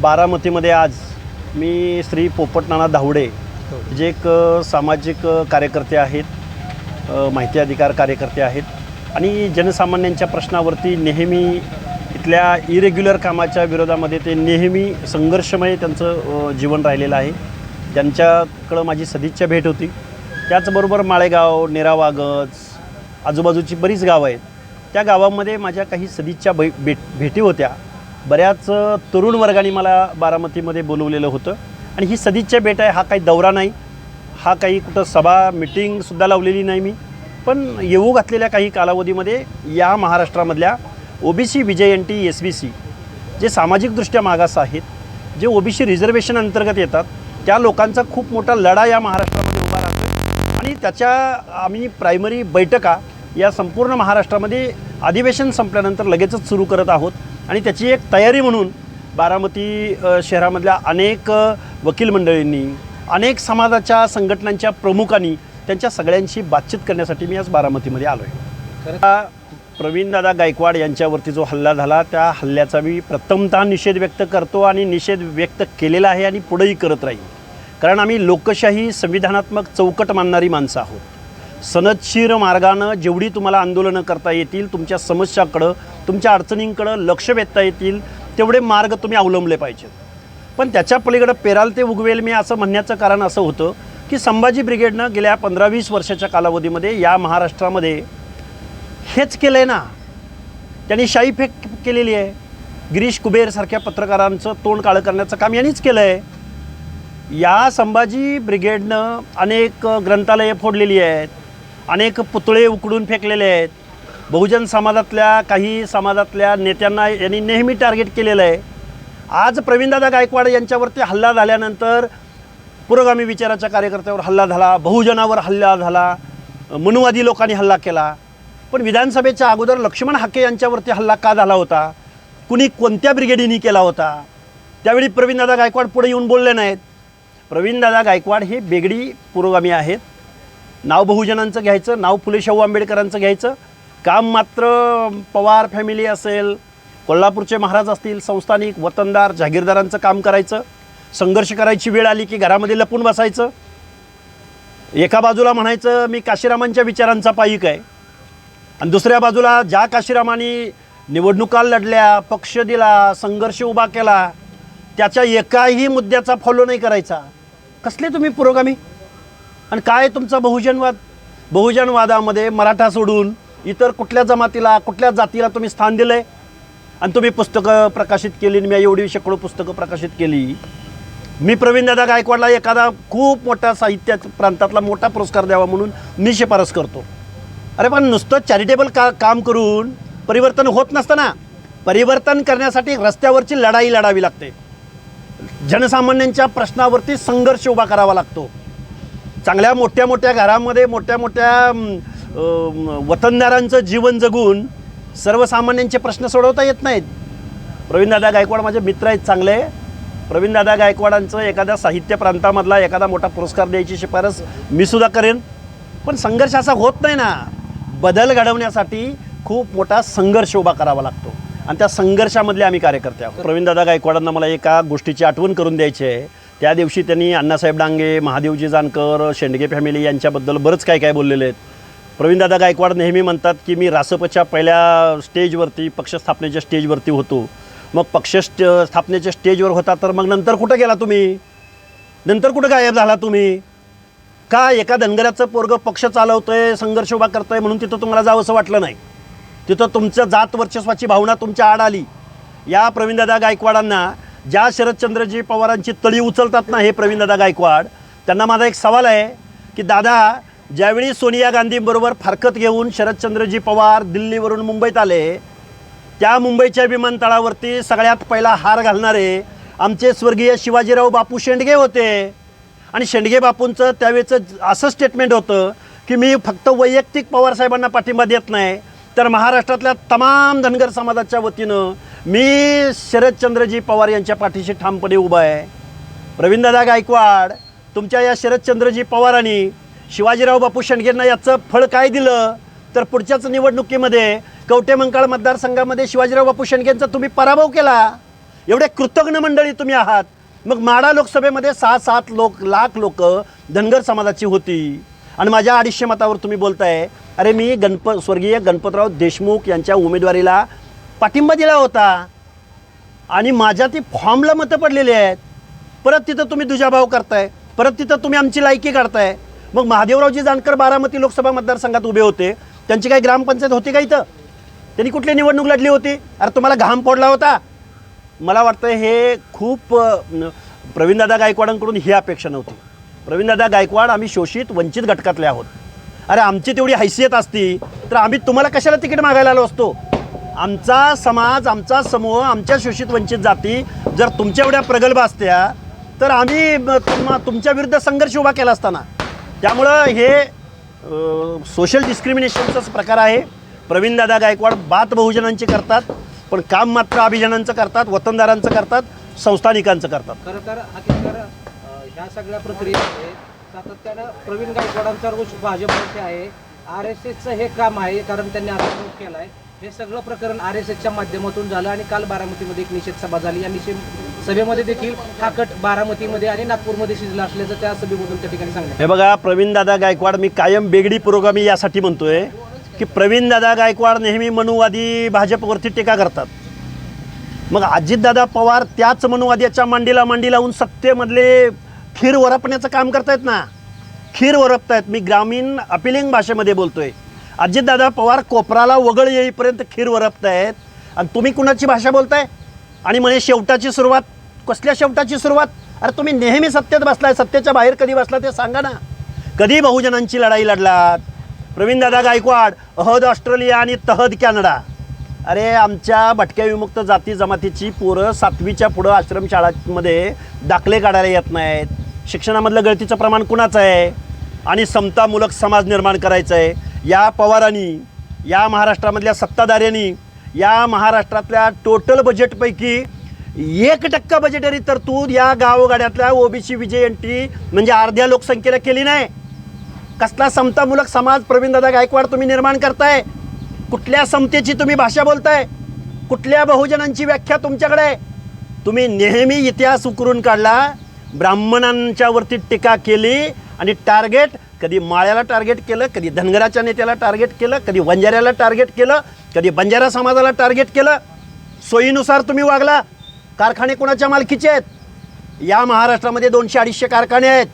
बारामतीमध्ये आज मी श्री पोपटनाना धावडे जे एक सामाजिक कार्यकर्ते आहेत माहिती अधिकार कार्यकर्ते आहेत आणि जनसामान्यांच्या प्रश्नावरती नेहमी इथल्या इरेग्युलर कामाच्या विरोधामध्ये ते नेहमी संघर्षमय त्यांचं जीवन राहिलेलं आहे. त्यांच्याकडं माझी सदिच्छा भेट होती. त्याचबरोबर माळेगाव नेरावागज आजूबाजूची बरीच गावं आहेत. त्या गावामध्ये माझ्या काही सदिच्छा भेट भेटी होत्या. बऱ्याच तरुण वर्गाने मला बारामतीमध्ये बोलवलेलं होतं. आणि ही सदिच्छा भेट आहे हा काही दौरा नाही. हा काही कुठं सभा मिटिंगसुद्धा लावलेली नाही मी. पण येऊ घातलेल्या काही कालावधीमध्ये या महाराष्ट्रामधल्या O B C V J N T S B C जे सामाजिकदृष्ट्या मागास आहेत जे ओ बी सी रिझर्वेशन अंतर्गत येतात त्या लोकांचा खूप मोठा लढा या महाराष्ट्रामध्ये उभा राहतो आणि त्याच्या आम्ही प्रायमरी बैठका या संपूर्ण महाराष्ट्रामध्ये अधिवेशन संपल्यानंतर लगेचच सुरू करत आहोत. आणि त्याची एक तयारी म्हणून बारामती शहरामधल्या अनेक वकील मंडळींनी अनेक समाजाच्या संघटनांच्या प्रमुखांनी त्यांच्या सगळ्यांशी बातचीत करण्यासाठी मी आज बारामतीमध्ये आलो आहे प्रवीणदादा गायकवाड यांच्यावरती जो हल्ला झाला त्या हल्ल्याचा मी प्रथमतः निषेध व्यक्त करतो आणि निषेध व्यक्त केलेला आहे आणि पुढेही करत राहील कारण आम्ही लोकशाही संविधानात्मक चौकट मानणारी माणसं आहोत. सनदशीर मार्गानं जेवढी तुम्हाला आंदोलनं करता येतील तुमच्या समस्याकडं तुमच्या अडचणींकडं लक्ष वेधता येतील तेवढे मार्ग तुम्ही अवलंबले पाहिजेत. पण त्याच्या पलीकडं पेराल ते उगवेल मी असं म्हणण्याचं कारण असं होतं की संभाजी ब्रिगेडनं गेल्या पंधरा वीस वर्षाच्या कालावधीमध्ये या महाराष्ट्रामध्ये हेच केलं आहे ना. त्यांनी शाही फेक केलेली आहे. गिरीश कुबेरसारख्या पत्रकारांचं तोंड काळं करण्याचं काम यांनीच केलं आहे या संभाजी ब्रिगेडनं अनेक ग्रंथालये फोडलेली आहेत. अनेक पुतळे उकडून फेकलेले आहेत. बहुजन समाजातल्या काही समाजातल्या नेत्यांना यांनी नेहमी टार्गेट केलेलं आहे. आज प्रवीणदादा गायकवाड यांच्यावरती हल्ला झाल्यानंतर पुरोगामी विचाराच्या कार्यकर्त्यावर हल्ला झाला बहुजनावर हल्ला झाला मनुवादी लोकांनी हल्ला केला. पण विधानसभेच्या अगोदर लक्ष्मण हाके यांच्यावरती हल्ला का झाला होता? कुणी कोणत्या ब्रिगेडीने केला होता? त्यावेळी प्रवीणदादा गायकवाड पुढे येऊन बोलले नाहीत. प्रवीणदादा गायकवाड हे बेगडी पुरोगामी आहेत. नाव बहुजनांचं घ्यायचं नाव फुले शाहू आंबेडकरांचं घ्यायचं. काम मात्र पवार फॅमिली असेल कोल्हापूरचे महाराज असतील संस्थानिक वतनदार जागीरदारांचं काम करायचं. संघर्ष करायची वेळ आली की घरामध्ये लपून बसायचं. एका बाजूला म्हणायचं मी काशीरामांच्या विचारांचा पायिक आहे. आणि दुसऱ्या बाजूला ज्या काशीरामांनी निवडणुका लढल्या पक्ष दिला संघर्ष उभा केला त्याच्या एकाही मुद्द्याचा फॉलो नाही करायचा. कसले तुम्ही पुरोगामी? आणि काय तुमचा बहुजनवाद? बहुजनवादामध्ये मराठा सोडून इतर कुठल्या जमातीला कुठल्या जातीला तुम्ही स्थान दिलं आहे आणि तुम्ही पुस्तकं प्रकाशित केली आणि मी एवढी शेकडो पुस्तकं प्रकाशित केली. मी प्रवीणदादा गायकवाडला एखादा खूप मोठा साहित्य प्रांतातला मोठा पुरस्कार द्यावा म्हणून मी शिफारस करतो. अरे पण नुसतं चॅरिटेबल का काम करून परिवर्तन होत नसतं ना परिवर्तन करण्यासाठी रस्त्यावरची लढाई लढावी लागते. जनसामान्यांच्या प्रश्नावरती संघर्ष उभा करावा लागतो. चांगल्या मोठ्या मोठ्या घरामध्ये मोठ्या मोठ्या वतनदारांचं जीवन जगून सर्वसामान्यांचे प्रश्न सोडवता येत नाहीत. प्रवीणदादा गायकवाड माझे मित्र आहेत चांगले. प्रवीणदादा गायकवाडांचं एखाद्या साहित्य प्रांतामधला एखादा मोठा पुरस्कार द्यायची शिफारस मी सुद्धा करेन. पण संघर्ष असा होत नाही ना. बदल घडवण्यासाठी खूप मोठा संघर्ष उभा करावा लागतो. आणि त्या संघर्षामधले आम्ही कार्यकर्ते आहोत. प्रवीणदादा गायकवाडांना मला एका गोष्टीची आठवण करून द्यायची आहे. त्या दिवशी त्यांनी अण्णासाहेब डांगे महादेवजी जानकर शेंडगे फॅमिली यांच्याबद्दल बरंच काय काय बोललेले आहेत. प्रवीणदादा गायकवाड नेहमी म्हणतात की मी रासपच्या पहिल्या स्टेजवरती पक्ष स्थापनेच्या स्टेजवरती होतो. मग पक्ष स्ट स्थापनेच्या स्टेजवर होता तर मग नंतर कुठं गेला तुम्ही? नंतर कुठं गायब झाला तुम्ही? का एका धनगऱ्याचं पोरगं पक्ष चालवतोय संघर्ष उभा करतोय म्हणून तिथं तुम्हाला जावं असं वाटलं नाही? तिथं तुमचं जात वर्चस्वाची भावना तुमच्या आड आली. या प्रवीणदादा गायकवाडांना ज्या शरदचंद्रजी पवारांची तळी उचलतात ना हे प्रवीणदादा गायकवाड त्यांना माझा एक सवाल आहे की दादा ज्यावेळी सोनिया गांधींबरोबर फारकत घेऊन शरदचंद्रजी पवार दिल्लीवरून मुंबईत आले त्या मुंबईच्या विमानतळावरती सगळ्यात पहिला हार घालणारे आमचे स्वर्गीय शिवाजीराव बापू शेंडगे होते. आणि शेंडगे बापूंचं त्यावेळेचं असं स्टेटमेंट होतं की मी फक्त वैयक्तिक पवारसाहेबांना पाठिंबा देत नाही तर महाराष्ट्रातल्या तमाम धनगर समाजाच्या वतीनं मी शरदचंद्रजी पवार यांच्या पाठीशी ठामपणे उभा आहे. प्रवीणदादा गायकवाड तुमच्या या शरदचंद्रजी पवारांनी शिवाजीराव बापू शेंडगेंना याचं फळ काय दिलं? तर पुढच्याच निवडणुकीमध्ये कवटे मंकाळ मतदारसंघामध्ये शिवाजीराव बापू शेंडगेंचा तुम्ही पराभव केला. एवढे कृतज्ञ मंडळी तुम्ही आहात. मग माडा लोकसभेमध्ये सहा सात लोक लाख लोक धनगर समाजाची होती. आणि माझ्या अडीचशे मतावर तुम्ही बोलताय अरे मी गणप स्वर्गीय गणपतराव देशमुख यांच्या उमेदवारीला पाठिंबा दिला होता. आणि माझ्या ती फॉर्मला मतं पडलेली आहेत. परत तिथं तुम्ही दुजाभाव करताय. परत तिथं तुम्ही आमची लायकी काढताय. मग महादेवरावजी जानकर बारामती लोकसभा मतदारसंघात उभे होते. त्यांची काही ग्रामपंचायत होती का इथं? त्यांनी कुठली निवडणूक लढली होती? अरे तुम्हाला घाम फोडला होता. मला वाटतं हे खूप प्रवीणदादा गायकवाडांकडून ही अपेक्षा नव्हती. प्रवीणदादा गायकवाड आम्ही शोषित वंचित घटकातले आहोत. अरे आमची तेवढी हैसियत असती तर आम्ही तुम्हाला कशाला तिकीट मागायला आलो असतो? आमचा समाज आमचा समूह आमच्या शोषित वंचित जाती जर तुमच्या एवढ्या प्रगल्भ असत्या तर आम्ही तुम तुमच्या विरुद्ध संघर्ष उभा केला असताना. त्यामुळं हे सोशल डिस्क्रिमिनेशनचाच प्रकार आहे. प्रवीणदादा गायकवाड बात बहुजनांची करतात पण काम मात्र अभिजनांचं करतात वतनदारांचं करतात संस्थानिकांचं करतात. खरं तर ह्या सगळ्या प्रक्रियेमध्ये सातत्यानं प्रवीण गायकवाडांचा रोष भाजपमध्ये आहे. आर एस एसचं हे काम आहे कारण त्यांनी आता केलं केला आहे हे सगळं प्रकरण आर एस एसच्या माध्यमातून झालं आणि काल बारामतीमध्ये एक निषेध सभा झाली. या निषेध सभेमध्ये देखील हा कट बारामतीमध्ये आणि नागपूरमध्ये शिजला असल्याचं त्या सभेमधून त्या ठिकाणी सांगितलं हे बघा प्रवीणदादा गायकवाड मी कायम बेगडी पुरोगामी यासाठी म्हणतोय की प्रवीणदादा गायकवाड नेहमी मनुवादी भाजपवरती टीका करतात. मग अजितदादा पवार त्याच मनुवाद्याच्या मांडीला मांडी लावून सत्तेमधले खीर वरपण्याचं काम करतायत ना? खीर वरपतायत. मी ग्रामीण अपिलिंग भाषेमध्ये बोलतोय. अजितदादा पवार कोपराला वगळ येईपर्यंत खीर वरपतायत. आणि तुम्ही कुणाची भाषा बोलताय? आणि म्हणे शेवटाची सुरुवात कसल्या शेवटाची सुरुवात? अरे तुम्ही नेहमी सत्तेत बसलाय सत्तेच्या बाहेर कधी बसला ते सांगा ना. कधी बहुजनांची लढाई लढलात? प्रवीणदादा गायकवाड अहद ऑस्ट्रेलिया आणि तहद कॅनडा. अरे आमच्या भटक्या विमुक्त जाती जमातीची पोरं सातवीच्या पुढं आश्रमशाळांमध्ये दाखले काढायला येत नाहीत. शिक्षणामधलं गळतीचं प्रमाण कुणाचं आहे? आणि समतामूलक समाज निर्माण करायचं आहे या पवारांनी या महाराष्ट्रामधल्या सत्ताधाऱ्यांनी या महाराष्ट्रातल्या टोटल बजेटपैकी एक टक्का बजेटरी तरतूद या गावगाड्यातल्या ओबीसी विजय एंट्री म्हणजे अर्ध्या लोकसंख्येला केली नाही. कसला समतामूलक समाज प्रवीणदादा गायकवाड तुम्ही निर्माण करताय? कुठल्या समतेची तुम्ही भाषा बोलताय? कुठल्या बहुजनांची व्याख्या तुमच्याकडे? आहे तुम्ही नेहमी इतिहास उकरून काढला ब्राह्मणांच्यावरती टीका केली आणि टार्गेट कधी माळ्याला टार्गेट केलं कधी धनगराच्या नेत्याला टार्गेट केलं कधी वंजाऱ्याला टार्गेट केलं कधी बंजारा समाजाला टार्गेट केलं. सोयीनुसार तुम्ही वागला. कारखाने कोणाच्या मालकीचे आहेत? या महाराष्ट्रामध्ये दोनशे अडीचशे कारखाने आहेत.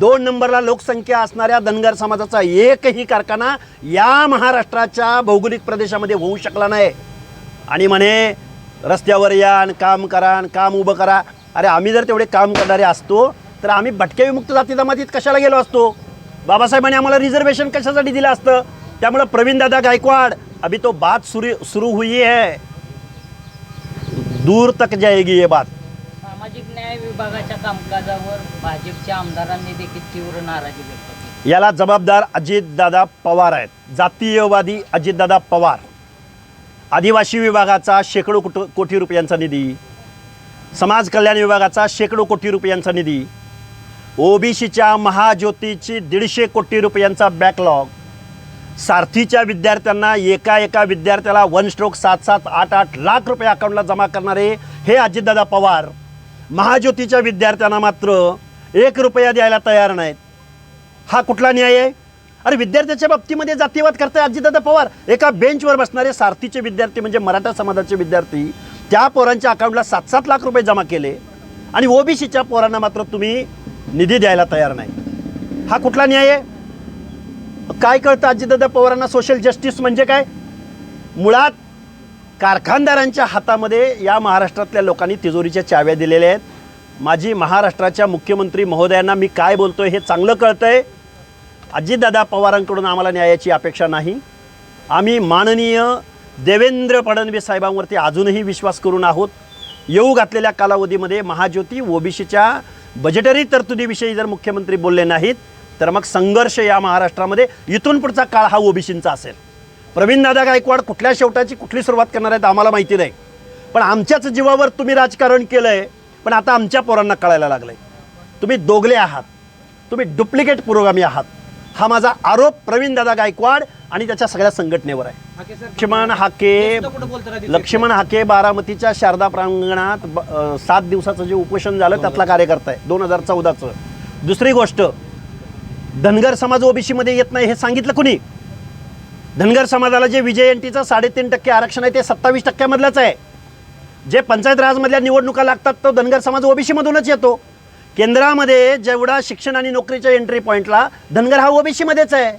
दोन नंबरला लोकसंख्या असणाऱ्या धनगर समाजाचा एकही कारखाना या महाराष्ट्राच्या भौगोलिक प्रदेशामध्ये होऊ शकला नाही. आणि म्हणे रस्त्यावर या काम करा आणि काम उभं करा. अरे आम्ही जर तेवढे काम करणारे असतो तर आम्ही भटक्या विमुक्त जाती जमातीत कशाला गेलो असतो? बाबासाहेबांनी आम्हाला रिझर्वेशन कशासाठी दिलं असतं? त्यामुळं प्रवीणदादा गायकवाड अभी तो बात सुरू सुरू हुई है. दूर तक जाएगी ये बात. सामाजिक न्याय विभागाच्या कामकाजावर भाजपच्या आमदारांनी देखील तीव्र नाराजी व्यक्त केली. याला जबाबदार अजितदादा पवार आहेत. जातीयवादी अजितदादा पवार. आदिवासी विभागाचा शेकडो कुट कोटी रुपयांचा निधी. समाज कल्याण विभागाचा शेकडो कोटी रुपयांचा निधी. ओबीसीच्या महाज्योतीची दीडशे कोटी रुपयांचा बॅकलॉग सारथीच्या विद्यार्थ्यांना एका एका विद्यार्थ्याला वन स्ट्रोक सात सात आठ आठ लाख रुपये अकाउंटला जमा करणारे हे अजितदादा पवार. महाज्योतीच्या विद्यार्थ्यांना मात्र एक रुपया द्यायला तयार नाहीत. हा कुठला न्याय आहे? अरे विद्यार्थ्याच्या बाबतीमध्ये जातीवाद करताय अजितदादा पवार. एका बेंचवर बसणारे सारथीचे विद्यार्थी म्हणजे मराठा समाजाचे विद्यार्थी त्या पोरांच्या अकाउंटला सात सात लाख रुपये जमा केले. आणि ओबीसीच्या पोरांना मात्र तुम्ही निधी द्यायला तयार नाही. हा कुठला न्याय आहे? काय कळतं अजितदादा पवारांना सोशल जस्टिस म्हणजे काय? मुळात कारखानदारांच्या हातामध्ये या महाराष्ट्रातल्या लोकांनी तिजोरीच्या चाव्या दिलेल्या आहेत. माझी महाराष्ट्राच्या मुख्यमंत्री महोदयांना मी काय बोलतोय हे चांगलं कळतंय. अजितदादा पवारांकडून आम्हाला न्यायाची अपेक्षा नाही. आम्ही माननीय देवेंद्र फडणवीस साहेबांवरती अजूनही विश्वास करून आहोत. येऊ घातलेल्या कालावधीमध्ये महाज्योती ओबीसीच्या बजेटरी तरतुदीविषयी जर मुख्यमंत्री बोलले नाहीत तर मग संघर्ष या महाराष्ट्रामध्ये इथून पुढचा काळ हा ओबीसींचा असेल. प्रवीणदादा गायकवाड कुठल्या शेवटाची कुठली सुरुवात करणार आहेत आम्हाला माहिती नाही. पण आमच्याच जीवावर तुम्ही राजकारण केलं आहे पण आता आमच्या पोरांना कळायला लागलं आहे तुम्ही दोगले आहात. तुम्ही डुप्लिकेट पुरोगामी आहात. हा माझा आरोप प्रवीण दादा गायकवाड आणि त्याच्या सगळ्या संघटनेवर आहे. लक्ष्मण हाके लक्ष्मण हाके बारामतीच्या शारदा प्रांगणात ब- अ, सात दिवसाचं जे उपोषण झालं त्यातला कार्यकर्ता आहे. दोन हजार चौदाचं. दुसरी गोष्ट धनगर समाज ओबीसीमध्ये येत नाही हे सांगितलं कुणी? धनगर समाजाला जे विजयंतीचं साडेतीन टक्के आरक्षण आहे ते सत्तावीस टक्क्यामधलंच आहे. जे पंचायत राजमधल्या निवडणुका लागतात तो धनगर समाज ओबीसीमधूनच येतो. केंद्रामध्ये जेवढा शिक्षण आणि नोकरीच्या एंट्री पॉईंटला धनगर हा ओबीसीमध्येच आहे.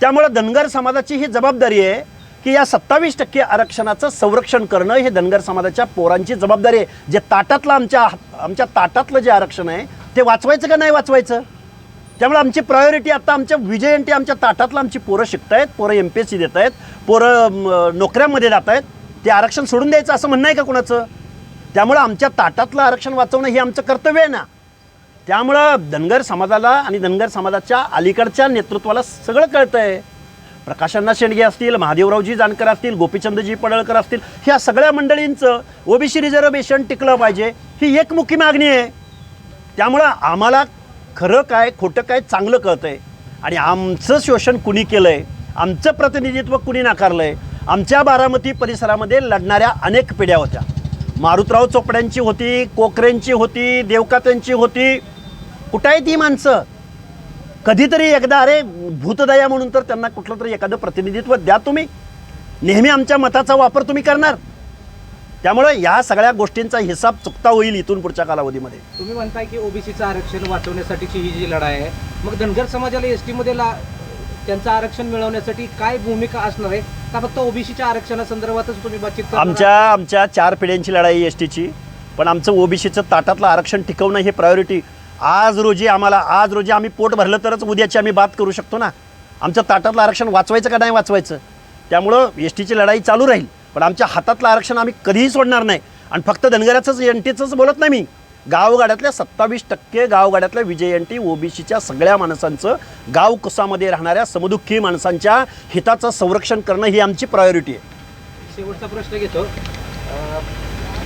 त्यामुळं धनगर समाजाची ही जबाबदारी आहे की या सत्तावीस टक्के आरक्षणाचं संरक्षण करणं हे धनगर समाजाच्या पोरांची जबाबदारी आहे. जे ताटातलं आमच्या आमच्या ताटातलं जे आरक्षण आहे ते वाचवायचं का नाही वाचवायचं? त्यामुळे आमची प्रायोरिटी आता आमच्या विजयंती आमच्या ताटातलं आमची पोरं शिकत आहेत पोरं एम पी एस सी देत आहेत पोरं नोकऱ्यांमध्ये जात आहेत ते आरक्षण सोडून द्यायचं असं म्हणणं आहे का कुणाचं? त्यामुळं आमच्या ताटातलं आरक्षण वाचवणं हे आमचं कर्तव्य आहे ना. त्यामुळं धनगर समाजाला आणि धनगर समाजाच्या अलीकडच्या नेतृत्वाला सगळं कळतं आहे प्रकाशांना शेंडगे असतील महादेवरावजी जानकर असतील गोपीचंदजी पडळकर असतील ह्या सगळ्या मंडळींचं ओबीसी रिझर्वेशन टिकलं पाहिजे ही एकमुखी मागणी आहे. त्यामुळं आम्हाला खरं काय खोटं काय चांगलं कळतं आहे आणि आमचं शोषण कुणी केलं आहे आमचं प्रतिनिधित्व कुणी नाकारलं आहे आमच्या बारामती परिसरामध्ये लढणाऱ्या अनेक पिढ्या होत्या. मारुतराव चोपड्यांची होती कोकरेंची होती देवकात्यांची होती. कुठं आहे ती माणसं कधीतरी एकदा अरे भूतदया म्हणून तर त्यांना कुठलं तरी एखादं प्रतिनिधित्व द्या तुम्ही. नेहमी आमच्या मताचा वापर तुम्ही करणार. त्यामुळे या सगळ्या गोष्टींचा हिसाब चुकता होईल इथून पुढच्या कालावधीमध्ये. तुम्ही म्हणताय की ओबीसीचं आरक्षण वाचवण्यासाठीची ही जी लढाई आहे मग धनगर समाजाला एस टीमध्ये ला त्यांचं आरक्षण मिळवण्यासाठी काय भूमिका असणार आहे? का फक्त ओबीसीच्या आरक्षणासंदर्भातच तुम्ही बातचीत करणार आमच्या आमच्या चार पिढ्यांची लढाई एस टीची पण आमचं ओबीसीचं ताटातलं आरक्षण टिकवणं हे प्रायोरिटी आज रोजी आम्हाला आज रोजी आम्ही पोट भरलं तरच उद्याची आम्ही बात करू शकतो ना? आमचं ताटातलं आरक्षण वाचवायचं का नाही वाचवायचं? त्यामुळं एस टीची लढाई चालू राहील. पण आमच्या हातातलं आरक्षण आम्ही कधीही सोडणार नाही. आणि फक्त धनगराचंच एन टीचंच बोलत नाही मी. गावगाड्यातल्या सत्तावीस टक्के गावगाड्यातल्या विजयंती ओबीसीच्या सगळ्या माणसांचं गाव कुसामध्ये राहणाऱ्या समदुःखी माणसांच्या हिताचं संरक्षण करणं ही आमची प्रायोरिटी आहे. शेवटचा प्रश्न घेतो.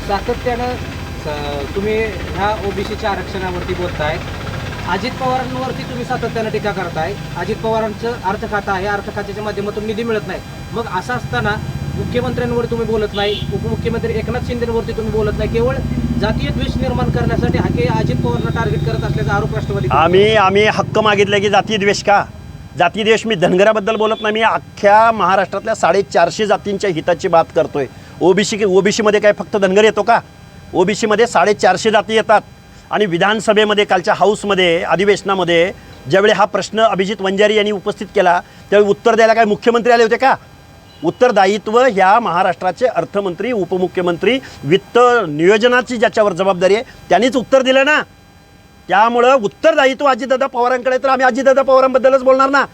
सातत्यानं स- तुम्ही ह्या ओबीसीच्या आरक्षणावरती बोलताय. अजित पवारांवरती तुम्ही सातत्यानं टीका करताय. अजित पवारांचं अर्थ खातं आहे. अर्थ खात्याच्या माध्यमातून निधी मिळत नाही. मग असं असताना मुख्यमंत्र्यांवर तुम्ही बोलत नाही उपमुख्यमंत्री एकनाथ शिंदेवरती तुम्ही बोलत नाही केवळ जातीय द्वेष निर्माण करण्यासाठी हा अजित पवारनं टार्गेट करत असल्याचा आरोप राष्ट्रवादी आम्ही आम्ही हक्क मागितले की जातीय द्वेष का? जाती द्वेष मी धनगराबद्दल बोलत नाही मी अख्ख्या महाराष्ट्रातल्या साडेचारशे जातींच्या हिताची बात करतोय. ओबीसी ओबीसीमध्ये काय फक्त धनगर येतो का? ओबीसीमध्ये साडेचारशे जाती येतात आणि विधानसभेमध्ये कालच्या हाऊसमध्ये अधिवेशनामध्ये ज्यावेळी हा प्रश्न अभिजित वंजारी यांनी उपस्थित केला त्यावेळी उत्तर द्यायला काय मुख्यमंत्री आले होते का? उत्तरदायित्व ह्या महाराष्ट्राचे अर्थमंत्री उपमुख्यमंत्री वित्त नियोजनाची ज्याच्यावर जबाबदारी आहे त्यांनीच उत्तर दिलं ना. त्यामुळं उत्तरदायित्व अजितदादा पवारांकडे तर आम्ही अजितदादा पवारांबद्दलच बोलणार ना.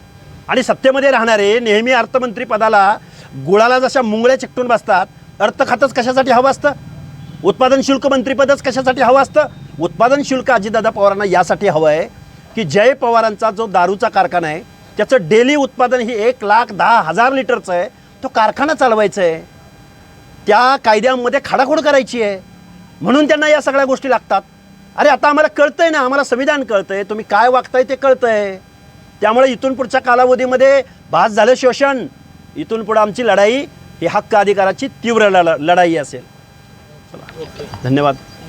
आणि सत्तेमध्ये राहणारे नेहमी अर्थमंत्री पदाला गुळाला जशा मुंगळ्या चिकटून बसतात अर्थ खातंच कशासाठी हवं असतं? उत्पादन शुल्क मंत्रीपदच कशासाठी हवं असतं? उत्पादन शुल्क अजितदादा पवारांना यासाठी हवं आहे की जय पवारांचा जो दारूचा कारखाना आहे त्याचं डेली उत्पादन हे एक लाख दहा हजार लिटरचं आहे. तो कारखाना चालवायचा आहे त्या कायद्यामध्ये खाडाखोड करायची आहे म्हणून त्यांना या सगळ्या गोष्टी लागतात. अरे आता आम्हाला कळतंय ना आम्हाला संविधान कळतंय. तुम्ही काय वागताय ते कळतंय. त्यामुळे इथून पुढच्या कालावधीमध्ये भास झालं शोषण. इथून पुढं आमची लढाई ही हक्क अधिकाराची तीव्र लढा लढाई असेल. चला. धन्यवाद.